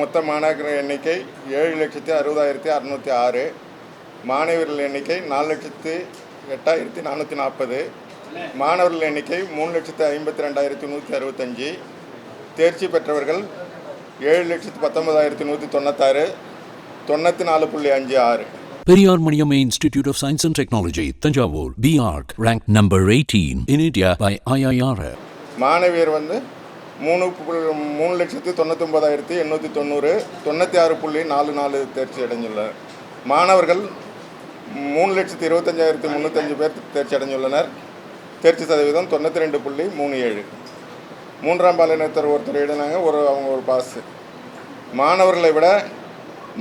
மொத்த மாணாக்கர் எண்ணிக்கை ஏழு லட்சத்தி அறுபதாயிரத்தி அறநூற்றி ஆறு. மாணவர்கள் எண்ணிக்கை நாலு லட்சத்து எட்டாயிரத்தி நானூற்றி நாற்பது. மாணவர்கள் எண்ணிக்கை மூணு லட்சத்து ஐம்பத்தி ரெண்டாயிரத்தி நூற்றி அறுபத்தஞ்சி. தேர்ச்சி பெற்றவர்கள் ஏழு லட்சத்து பத்தொன்பதாயிரத்தி நூற்றி தொண்ணூத்தாறு. தொண்ணூற்றி நாலு புள்ளி அஞ்சு ஆறு. Periyar Maniamma Institute of Science and Technology, Tanjavur, BARC, ranked number 18 in India by IIRF. மாணவியர் வந்து மூணு புள்ளி மூணு லட்சத்து தொண்ணூத்தொம்பதாயிரத்தி எண்ணூற்றி தொண்ணூறு தொண்ணூற்றி ஆறு புள்ளி நாலு நாலு தேர்ச்சி அடைந்துள்ளனர் மாணவர்கள் மூணு லட்சத்து இருபத்தஞ்சாயிரத்தி முந்நூற்றஞ்சு பேர் தேர்ச்சி அடைந்துள்ளனர். தேர்ச்சி சதவீதம் தொண்ணூற்றி ரெண்டு புள்ளி மூணு ஏழு. மூன்றாம் பாலினத்தர் ஒருத்தர் எழுதினாங்க ஒரு அவங்க ஒரு பாஸு. மாணவர்களை விட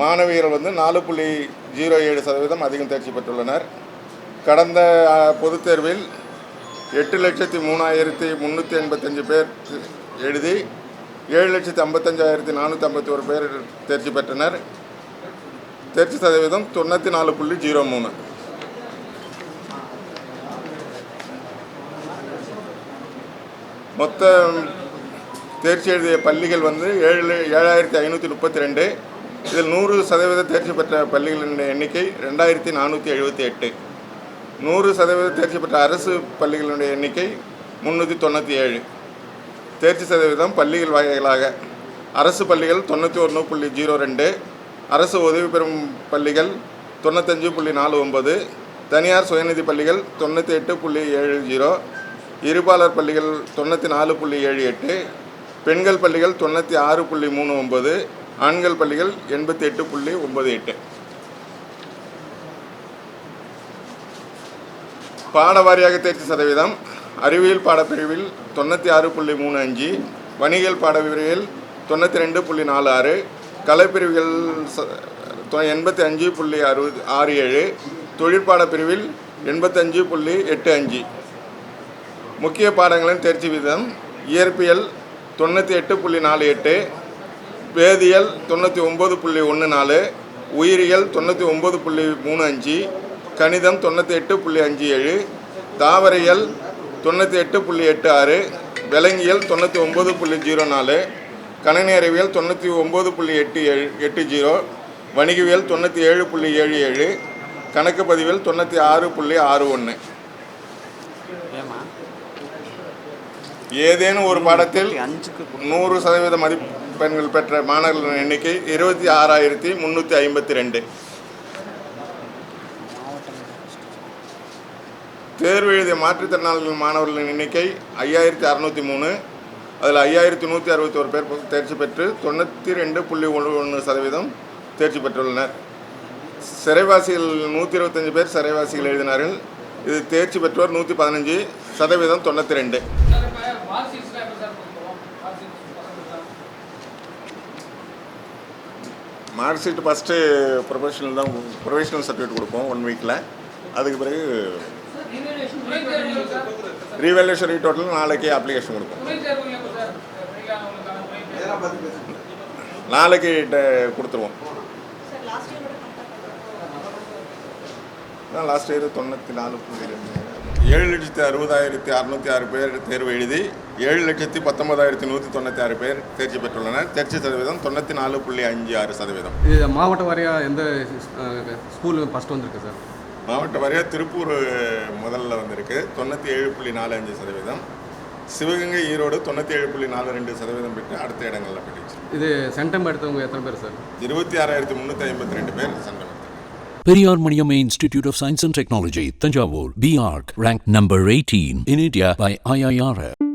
மாணவியர்கள் வந்து நாலு புள்ளி ஜீரோ ஏழு சதவீதம் அதிகம் தேர்ச்சி பெற்றுள்ளனர். கடந்த பொதுத் தேர்வில் எட்டு லட்சத்தி மூணாயிரத்தி முந்நூற்றி எண்பத்தஞ்சு பேர் எழுதி ஏழு லட்சத்தி ஐம்பத்தஞ்சாயிரத்தி நானூற்றி ஐம்பத்தி ஒரு பேர் தேர்ச்சி பெற்றனர். தேர்ச்சி சதவீதம் தொண்ணூற்றி நாலு புள்ளி ஜீரோ மூணு. மொத்த தேர்ச்சி எழுதிய பள்ளிகள் வந்து ஏழு ஏழாயிரத்தி ஐநூற்றி முப்பத்தி ரெண்டு. இதில் நூறு சதவீத தேர்ச்சி பெற்ற பள்ளிகளின் எண்ணிக்கை ரெண்டாயிரத்தி நானூற்றி எழுபத்தி எட்டு. நூறு சதவீத தேர்ச்சி பெற்ற அரசு பள்ளிகளுடைய எண்ணிக்கை முந்நூற்றி தொண்ணூற்றி ஏழு. தேர்ச்சி சதவீதம் பள்ளிகள் வகைகளாக. அரசு பள்ளிகள் தொண்ணூற்றி ஒன்று புள்ளி ஜீரோ ரெண்டு அரசு உதவி பெறும் பள்ளிகள் தொண்ணூத்தஞ்சு புள்ளி நாலு ஒம்பது தனியார் சுயநிதி பள்ளிகள் தொண்ணூற்றி எட்டு புள்ளி ஏழு ஜீரோ இருபாலர் பள்ளிகள் தொண்ணூற்றி நாலு புள்ளி ஏழு எட்டு பெண்கள் பள்ளிகள் தொண்ணூற்றி ஆறு புள்ளி மூணு ஒம்பது ஆண்கள் பள்ளிகள் எண்பத்தி எட்டு புள்ளி ஒம்பது எட்டு. பாட வாரியாக தேர்ச்சி சதவீதம் அறிவியல் பாடப்பிரிவில் தொண்ணூற்றி ஆறு புள்ளி மூணு அஞ்சு வணிகல் பாடப்பிரிவில் தொண்ணூற்றி ரெண்டு புள்ளி நாலு ஆறு கலைப்பிரிவுகள் தொ- எண்பத்தி அஞ்சு புள்ளி அறுபது ஆறு ஏழு தொழிற்பாட பிரிவில் எண்பத்தஞ்சு புள்ளி எட்டு அஞ்சு. முக்கிய பாடங்களின் தேர்ச்சி வீதம் இயற்பியல் தொண்ணூற்றி எட்டு புள்ளி நாலு எட்டு வேதியியல் தொண்ணூற்றி ஒம்பது புள்ளி ஒன்று நாலு உயிரியல் தொண்ணூற்றி ஒம்பது புள்ளி மூணு அஞ்சு கணிதம் தொண்ணூற்றி எட்டு புள்ளி அஞ்சு ஏழு தாவரியல் தொண்ணூற்றி எட்டு புள்ளி எட்டு ஆறு விலங்கியல் தொண்ணூற்றி ஒம்பது புள்ளி ஜீரோ நாலு கணினி அறிவியல் தொண்ணூற்றி ஒம்பது புள்ளி எட்டு ஏழு எட்டு ஜீரோ வணிகவியல் தொண்ணூற்றி ஏழு புள்ளி ஏழு ஏழு கணக்கு பதிவியல் தொண்ணூற்றி ஆறு புள்ளி ஆறு ஒன்று. ஏதேனும் ஒரு பாடத்தில் நூறு சதவீத மதிப்பெண்கள் பெற்ற மாணவர்களின் எண்ணிக்கை இருபத்தி ஆறாயிரத்தி முந்நூற்றி ஐம்பத்தி ரெண்டு. தேர்வு எழுதிய மாற்றுத்திறனாளிகள் மாணவர்களின் எண்ணிக்கை ஐயாயிரத்தி அறநூற்றி மூணு. அதில் ஐயாயிரத்தி நூற்றி அறுபத்தி ஒரு பேர் தேர்ச்சி பெற்று தொண்ணூற்றி ரெண்டு புள்ளி ஒன்று ஒன்று சதவீதம் தேர்ச்சி பெற்றுள்ளனர். சிறைவாசிகள் நூற்றி இருபத்தஞ்சு பேர் சிறைவாசிகள் எழுதினார்கள். இது தேர்ச்சி பெற்றோர் நூற்றி பதினஞ்சு சதவீதம் தொண்ணூற்றி ரெண்டு. மார்க் ஷீட் ஃபஸ்ட்டு ப்ரொஃபஷனல் தான் ப்ரொஃபஷனல் சர்டிஃபிகேட் கொடுப்போம் ஒன் வீக்கில். அதுக்கு பிறகு ரீவேல்யூஷன் டோட்டல் நாளைக்கு அப்ளிகேஷன் கொடுப்போம். நாளைக்கு கொடுத்துருவோம். லாஸ்ட் இயர் தொண்ணூற்றி நாலு புள்ளி ரெண்டு. ஏழு லட்சத்தி அறுபதாயிரத்தி அறநூற்றி ஆறு பேர் தேர்வு எழுதி ஏழு லட்சத்தி பத்தொன்பதாயிரத்தி நூற்றி தொண்ணூற்றி ஆறு பேர் தேர்ச்சி பெற்றுள்ளனர். தேர்ச்சி சதவீதம் தொண்ணூற்றி நாலு புள்ளி அஞ்சு ஆறு சதவீதம். இது மாவட்ட வாரியாக எந்த ஸ்கூல் ஃபஸ்ட் வந்திருக்கு சார் மாவட்ட வாரியாக திருப்பூர் முதல்ல வந்திருக்கு. தொண்ணூற்றி ஏழு புள்ளி நாலு அஞ்சு சதவீதம். சிவகங்கை ஈரோடு தொண்ணூற்றி ஏழு புள்ளி நாலு ரெண்டு சதவீதம் பெற்று அடுத்த இடங்களில் பெற்றுச்சு இது சென்டம் எடுத்தவங்க எத்தனை பேர் சார்? இருபத்தி ஆறாயிரத்தி முந்நூற்றி ஐம்பத்தி ரெண்டு பேர் சண்டை Periyar Maniamma Institute of Science and Technology, Tanjavur, BARC, ranked number 18 in India by IIRF.